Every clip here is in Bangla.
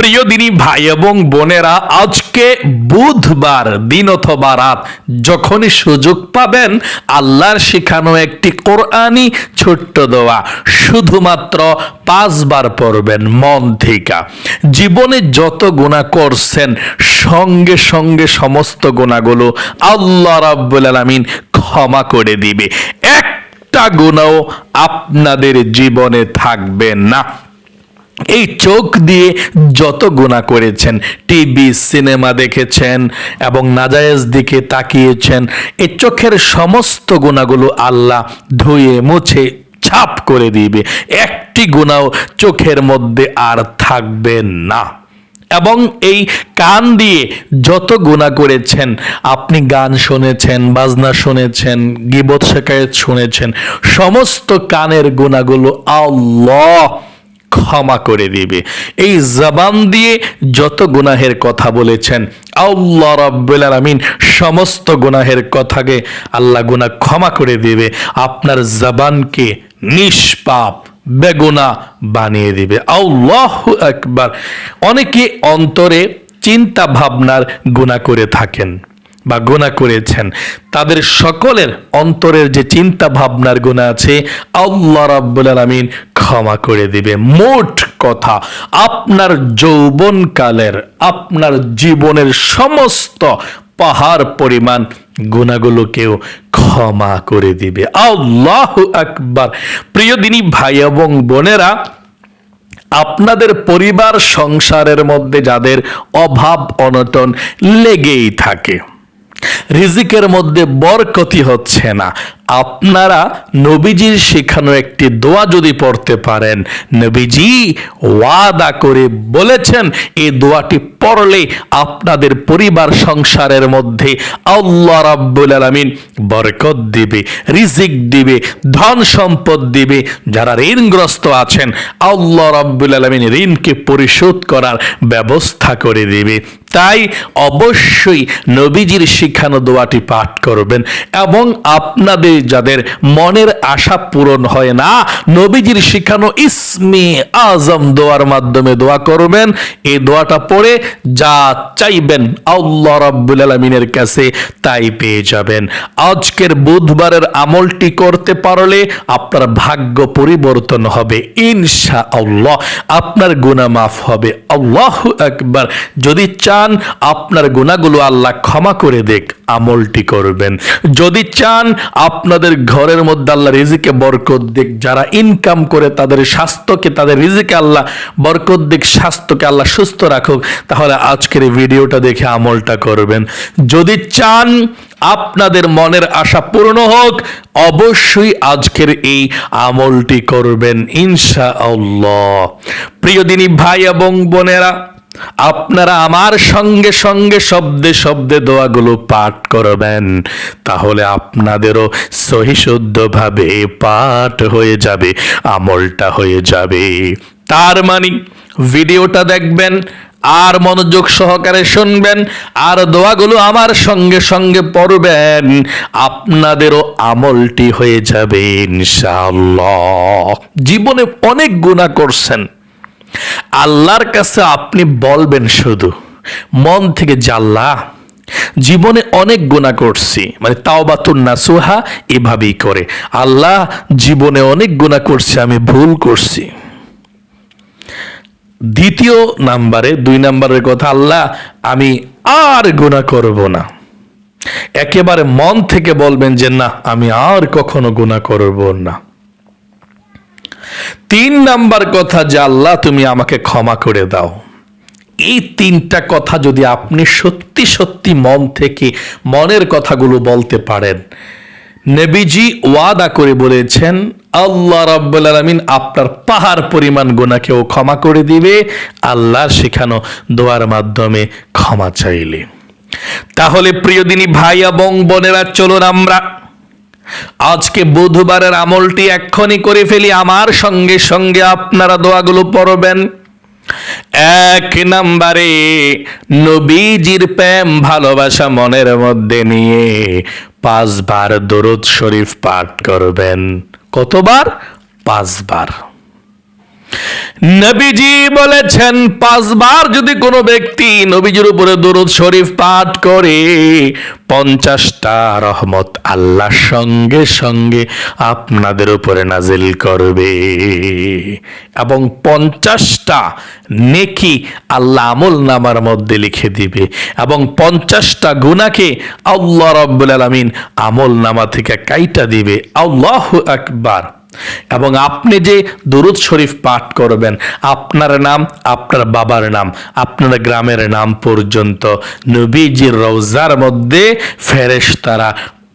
প্রিয় দিনী ভাই এবং বোনেরা, আজকে বুধবার, দিন অথবা রাত, যখনই সুযোগ পাবেন, আল্লাহর শেখানো একটি কোরআনই ছোট্ট দোয়া। শুধুমাত্র পাঁচবার পড়বেন, মন থেকে। জীবনে যত গুণা করছেন, সঙ্গে সঙ্গে সমস্ত গুণাগুলো আল্লাহ রাব্বুল আলামিন ক্ষমা করে দিবে। একটা গুণাও আপনাদের জীবনে থাকবে না। এই চোখ দিয়ে যত গুণা করেছেন টিভি সিনেমা দেখেছেন এবং নাজায়েজ দিকে তাকিয়েছেন এই চোখের সমস্ত গুণাগুলো আল্লাহ ধুয়ে, মুছে, ছাপ করে দিবে। একটি গুণাও চোখের মধ্যে আর থাকবে না। এবং এই কান দিয়ে যত গুণা করেছেন, আপনি গান শুনেছেন, বাজনা শুনেছেন, গিবত শেখায়ত শুনেছেন, সমস্ত কানের গুণাগুলো আল্লাহ ক্ষমা করে দিবে। এই জবান দিয়ে যত গুনাহের কথা বলেছেন, আল্লাহ রাব্বুল আলামিন সমস্ত গুনাহের কথাকে আল্লাহ গুনাহ ক্ষমা করে দিবে। আপনার জবানকে নিষ্পাপ, বেগুনা বানিয়ে দিবে। আল্লাহ একবার অনেকে অন্তরে চিন্তা ভাবনার গুণা করে থাকেন। বা গোনা করেছেন। তাদের সকলের অন্তরের যে চিন্তা ভাবনার গুণা আছে, আল্লাহ রাব্বুল আলামিন ক্ষমা করে দিবে। মোট কথা, আপনার যৌবনকালের, আপনার জীবনের সমস্ত পাহাড় পরিমাণ গুণাগুলোকেও ক্ষমা করে দিবে। আল্লাহ আকবার। প্রিয় দিনী ভাই এবং বোনেরা, আপনাদের পরিবার সংসারের মধ্যে যাদের অভাব, অনটন লেগেই থাকে। রিজিকের মধ্যে বরকতি হচ্ছে না। আপনারা নবীজির শেখানো একটি দোয়া যদি পড়তে পারেন, নবীজি ওয়াদা করে বলেছেন, এই দোয়াটি পড়লে আপনাদের পরিবার সংসারের মধ্যে আল্লাহ রাব্বুল আলামিন বরকত দিবে, রিজিক দিবে, ধন সম্পদ দিবে। যারা ঋণগ্রস্ত আছেন, আল্লাহ রাব্বুল আলামিন ঋণকে পরিশোধ করার ব্যবস্থা করে দিবে। তাই অবশ্যই নবীজির শিখানো দোয়াটি পাঠ করবেন এবং আপনাদের যাদের মনের আশা পূরণ হয় না নবীজির শিখানো ইসমে আজম দোয়ার মাধ্যমে দোয়া করবেন। এই দোয়াটা পড়ে যা চাইবেন আল্লাহ রাব্বুল আলামিনের কাছে তাই পেয়ে যাবেন। আজকের বুধবারের আমলটি করতে পারলে আপনার ভাগ্য পরিবর্তন হবে ইনশা আল্লাহ আপনার গুনাহ মাফ হবে, আল্লাহ একবার যদি চান আপনার গুণাগুলো আল্লাহ ক্ষমা করে দেখ, আমলটি করবেন। যদি চান আপনাদের ঘরের মধ্যে আল্লাহ রিজিকে বরকত দিক যারা ইনকাম করে তাদের স্বাস্থ্যকে, তাদের রিজিকে আল্লাহ বরকত দিক, স্বাস্থ্যকে আল্লাহ সুস্থ রাখুক। তাহলে আজকের এই ভিডিওটা দেখে আমলটা করবেন। যদি চান আপনাদের মনের আশা পূর্ণ হোক, অবশ্যই আজকের এই আমলটি করবেন ইনশা আল্লাহ প্রিয় দিনী ভাই এবং বোনেরা আপনারা আমার সঙ্গে সঙ্গে শব্দে শব্দে দোয়াগুলো পাঠ করবেন, তাহলে আপনাদেরও সহিশুদ্ধভাবে পাঠ হয়ে যাবে, আমলটা হয়ে যাবে। তার মানে ভিডিওটা দেখবেন, আর মনোযোগ সহকারে শুনবেন, আর দোয়াগুলো আমার সঙ্গে সঙ্গে পড়বেন, আপনাদেরও আমলটি হয়ে যাবে ইনশাআল্লাহ। জীবনে অনেক গুণা করছেন। আল্লাহর কাছে আপনি বলবেন শুধু, মন থেকে জাল্লা জীবনে অনেক গুণা করছি মানে তাওবাতুন নাসুহা এভাবেই করে। আল্লাহ জীবনে অনেক গুণা করছি, আমি ভুল করছি। দ্বিতীয় নাম্বারে, দুই নাম্বারের কথা, আল্লাহ, আমি আর গুণা করব না। একেবারে মন থেকে বলবেন যে, না, আমি আর কখনো গুণা করব না। তিন নাম্বার কথা যে, আল্লাহ, তুমি আমাকে ক্ষমা করে দাও। এই তিনটা কথা যদি আপনি সত্যি সত্যি মন থেকে মনের কথাগুলো বলতে পারেন, নেবিজি ওয়াদা করে বলেছেন, আল্লাহ রাব্বুল আলামিন আপনার পাহাড় পরিমাণ গুনাহকেও ক্ষমা করে দিবে আল্লাহর শেখানো দোয়ার মাধ্যমে ক্ষমা চাইলে। তাহলে প্রিয় দিনী ভাই এবং বোনেরা, চলুন আমরা আজকে বুধবারের আমলটি এক্ষণি করে ফেলি। আমার সঙ্গে সঙ্গে আপনারা দোয়াগুলো পড়বেন। এক নাম্বারে, নবীজির প্রেম, ভালোবাসা মনের মধ্যে নিয়ে পাঁচবার দরুদ শরীফ পাঠ করবেন। কতবার? পাঁচবার। নবীজি বলেছেন, পাঁচবার যদি কোনো ব্যক্তি নবীজির উপরে দরুদ শরীফ পাঠ করে, পঞ্চাশটা রহমত আল্লাহ সঙ্গে সঙ্গে আপনাদের উপরে নাজিল করবে। এবং পঞ্চাশটা নেকি আল্লাহ আমল নামার মধ্যে লিখে দিবে। এবং পঞ্চাশটা গুণাকে আল্লাহ রব্বুল আলমিন আমল নামা থেকে কাইটা দিবে। আল্লাহ আকবার। এবং আপনি যে দুরুদ শরীফ পাঠ করবেন, আপনার নাম, আপনার বাবার নাম, আপনার গ্রামের নাম পর্যন্ত নবীজির রওজার মধ্যে ফেরেশতারা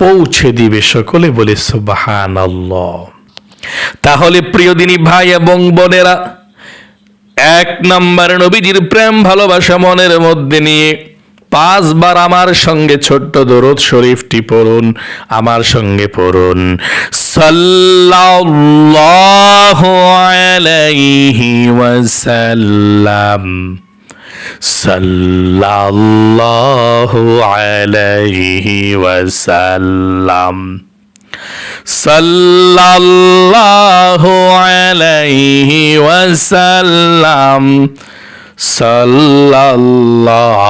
পৌঁছে দিবে সকলে বলে সুবাহান তাহলে প্রিয় দিনী ভাই এবং বোনেরা, এক নম্বর নবীজির প্রেম ভালোবাসা মনের মধ্যে নিয়ে পাঁচবার আমার সঙ্গে ছোট্ট দরদ শরীফটি পড়ুন, আমার সঙ্গে পড়ুন। সাল্লাল্লাহু আলাইহি ওয়াসাল্লাম। ওয়াসাল্লাম। ওয়াসাল্লাম।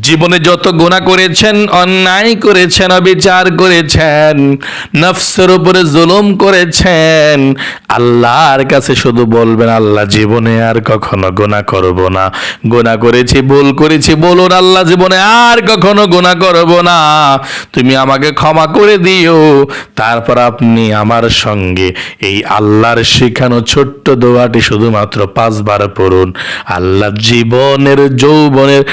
জীবনে যত গুণা করেছেন, অন্যায় করেছেন, অবিচার করেছেন, নফসের উপরে জুলুম করেছেন, আল্লাহর কাছে শুধু বলবেন, আল্লাহ জীবনে আর কখনো গুণা করব না। গুণা করেছি, ভুল করেছি, বলুন, আল্লাহ জীবনে আর কখনো গুণা করব না। তুমি আমাকে ক্ষমা করে দিও। তারপর আপনি আমার সঙ্গে এই আল্লাহর শেখানো ছোট্ট দোয়াটি শুধুমাত্র পাঁচবার পড়ুন। আল্লাহ জীবনের, যৌবনের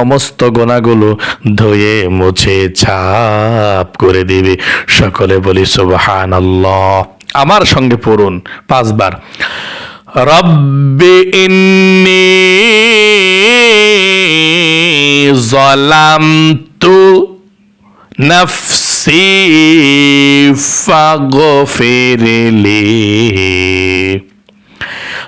সমস্ত গোনাগুলো ধুয়ে, মুছে, ছাপ করে দিবে। সকলে বলি সুবহান আমার সঙ্গে পড়ুন পাঁচবার। রব্বি ইন্নি জলামতু নফসি ফাগফিরলি।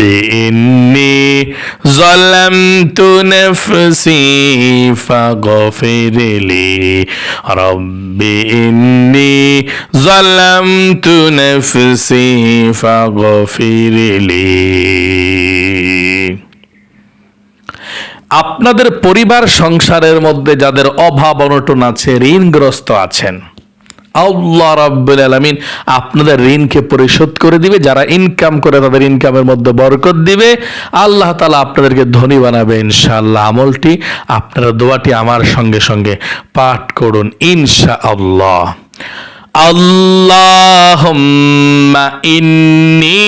إني ظلمت نفسي فاغفر لي رب إني ظلمت نفسي فاغفر لي আপনাদের পরিবার সংসারের মধ্যে যাদের অভাব অনটন আছে ঋণগ্রস্ত আছেন আল্লাহ রাব্বুল আলামিন আপনাদের ঋণকে পরিশোধ করে দিবে, যারা ইনকাম করে তাদের ইনকামের মধ্যে বরকত দিবে। আল্লাহ তালা আপনাদেরকে ধনী বানাবে ইনশাআল্লাহ। আমলটি, আপনারা দোয়াটি আমার সঙ্গে সঙ্গে পাঠ করুন ইনশা আল্লাহ আল্লাহুম্মা ইন্নি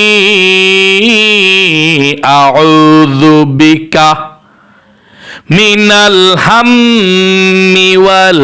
আউযু বিকা মিনাল হাম্মি ওয়াল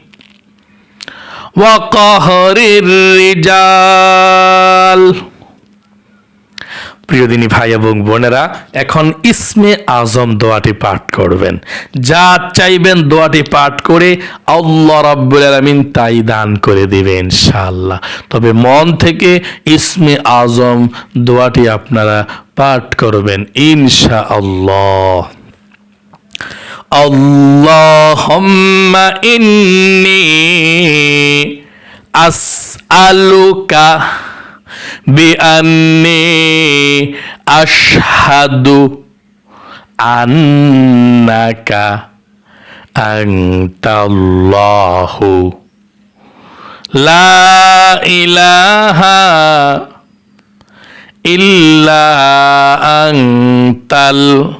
ওয়াকহরির রিজাল। প্রিয়দিনী ভাই এবং বোনেরা, এখন ইসমে আজম দোয়াটি পাঠ করবেন। যা চাইবেন দোয়াটি পাঠ করে আল্লাহ রাব্বুল আলামিন তাই দান করে দিবেন ইনশাআল্লাহ। তবে মন থেকে ইসমে আজম দোয়াটি আপনারা পাঠ করবেন ইনশাআল্লাহ। Allahumma inni as'aluka bi anni ashadu annaka antallahu. La ilaha illa antal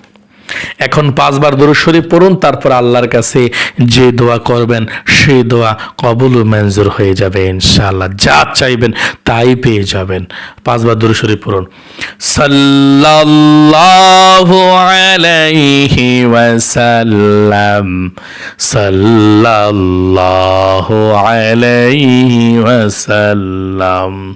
এখন পাঁচবার দরুদ শরীফ পড়ুন, তারপর আল্লাহর কাছে যে দোয়া করবেন সেই দোয়া কবুল ও মঞ্জুর হয়ে যাবে, ইনশাআল্লাহ। যা চাইবেন তাই পেয়ে যাবেন। পাঁচবার দরুদ শরীফ পড়ুন। সাল্লাল্লাহু আলাইহি ওয়াসাল্লাম। সাল্লাল্লাহু আলাইহি ওয়াসাল্লাম।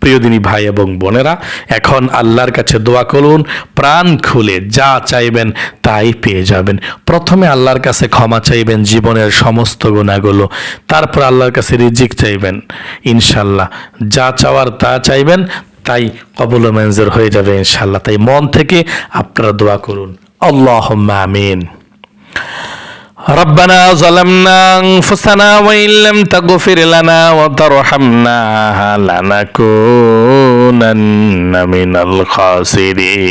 প্রিয়দিনী ভাই এবং বোনেরা, এখন আল্লাহর কাছে দোয়া করুন, প্রাণ খুলে যা চাইবেন তাই পেয়ে যাবেন। প্রথমে আল্লাহর কাছে ক্ষমা চাইবেন জীবনের সমস্ত গুণাগুলো, তারপর আল্লাহর কাছে রিজিক চাইবেন। ইনশাল্লাহ যা চাওয়ার তা চাইবেন, তাই কবুল মঞ্জুর হয়ে যাবে ইনশাল্লাহ তাই মন থেকে আপনারা দোয়া করুন। আল্লাহ আমিন। ربنا ظلمنا أنفسنا وإن لم تغفر لنا وترحمنا لنكونن من الخاسرين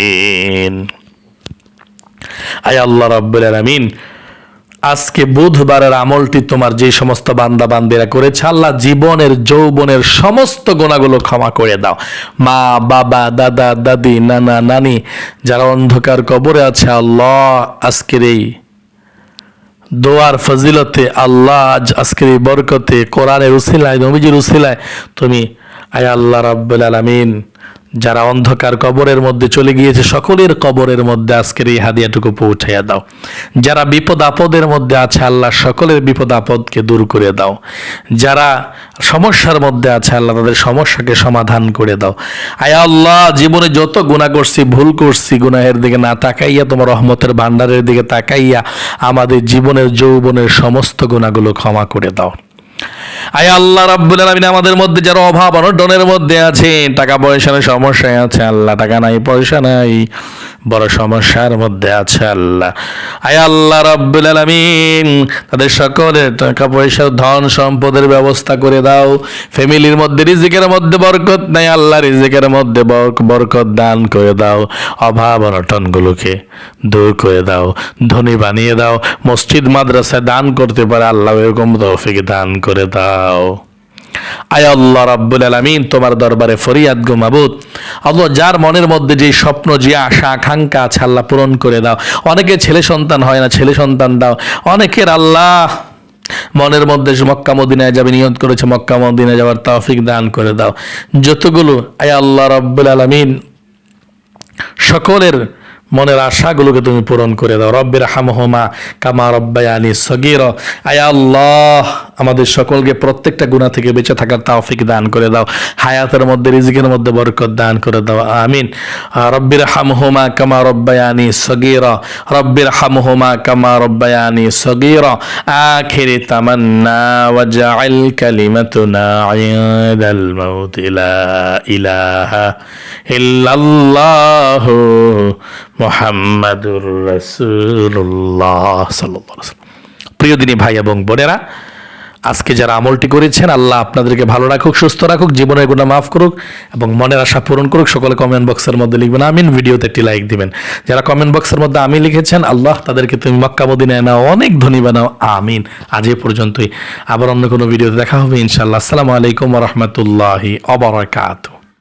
আয় আল্লাহ রাব্বুল আলামিন আজকে বুধবারের আমলটি তোমার যে সমস্ত বান্দা বান্দিরা করেছে আল্লাহ জীবনের যৌবনের সমস্ত গোনাগুলো ক্ষমা করে দাও মা বাবা দাদা দাদি নানা নানি যারা অন্ধকার কবরে আছে আল্লাহ আজকের এই দোয়ার ফজিলতে আল্লাহ আজ আজকের বরকতে কোরআনের উসিলায়, নবীজির উসিলায় তুমি, আয় আল্লাহ রাব্বুল আলামিন যারা অন্ধকার কবরের মধ্যে চলে গিয়েছে, সকলের কবরের মধ্যে আজকের এই হাদিয়াটুকু পৌঁছাইয়া দাও। যারা বিপদ আপদের মধ্যে আছে, আল্লাহ সকলের বিপদ আপদকে দূর করে দাও। যারা সমস্যার মধ্যে আছে, আল্লাহ তাদের সমস্যাকে সমাধান করে দাও। আয় আল্লাহ, জীবনে যত গুণা করছি, ভুল করছি, গুনাহের দিকে না তাকাইয়া, তোমার রহমতের ভান্ডারের দিকে তাকাইয়া, আমাদের জীবনের যৌবনের সমস্ত গুণাগুলো ক্ষমা করে দাও। আয় আল্লাহ রাব্বুল আলামিন আমাদের মধ্যে যারা অভাব অনটনের মধ্যে আছে টাকা পয়সার সমস্যায় আছে, আল্লাহ টাকা নাই, পয়সা নাই। বড় সমস্যার মধ্যে আছে আল্লাহ। আয় আল্লাহ রাব্বুল আলামিন, তাদের সকলের টাকা পয়সা, ধন সম্পদের ব্যবস্থা করে দাও। ফ্যামিলির মধ্যে রিজিকের মধ্যে বরকত নাই, আল্লাহ রিজিকের মধ্যে বর- বরকত দান করে দাও। অভাব অনটনগুলোকে দূর করে দাও, ধনী বানিয়ে দাও। মসজিদ, মাদ্রাসায় দান করতে পারে, আল্লাহ এরকম তৌফিক দান করে দাও। আয় আল্লাহ রাব্বুল আলামিন, তোমার দরবারে ফরিয়াদ গো মাবুদ। আল্লাহ, যার মনের মধ্যে যে স্বপ্ন, যে আশা, আকাঙ্ক্ষা আছে, আল্লাহ পূরণ করে দাও। অনেকে ছেলে সন্তান হয় না, ছেলে সন্তান দাও। অনেকের আল্লাহ মনের মধ্যে মক্কা মদিনায় যাবে, নিয়ত করেছে, মক্কা মদিনায় যাওয়ার তৌফিক দান করে দাও। যতগুলো, আয় আল্লাহ রাব্বুল আলামিন, সকলের মনের আশাগুলোকে তুমি পূরণ করে দাও। রব্বের হামহমা কামা রব্বায়ানি সগির। আল্লাহ, আমাদের সকলকে প্রত্যেকটা গুণা থেকে বেঁচে থাকার তাওফিক দান করে দাও। হায়াতের মধ্যে, রিজিকের মধ্যে বরকত দান করে দাও। আমিন। রব্বির হামহমা কামা রব্বায়ানি সগির। রব্বির হামহমা কামা রব্বায়ানি সগির। আখিরি তামান্না ওয়াজআল কালিমাতুনা ইনদাল মাউত লা ইলাহা ইল্লাল্লাহু মোহাম্মদুর রসুল্লাহ সাল্লাহ প্রিয় দিনী ভাই এবং বোনেরা, আজকে যারা আমলটি করেছেন, আল্লাহ আপনাদেরকে ভালো রাখুক, সুস্থ রাখুক, জীবনের গুণা মাফ করুক এবং মনের আশা পূরণ করুক। সকলে কমেন্ট বক্সের মধ্যে লিখবেন, আমিন। ভিডিওতে একটি লাইক দিবেন। যারা কমেন্ট বক্সের মধ্যে আমি লিখেছেন, আল্লাহ তাদেরকে তুমি মক্কা, মদিনায় নাও, অনেক ধনী বানাও আমিন। আজ এ পর্যন্তই। আবার অন্য কোনো ভিডিওতে দেখা হবে, ইনশাআল্লাহ। আসসালামু আলাইকুম রহমতুল্লাহি অবরাকাতু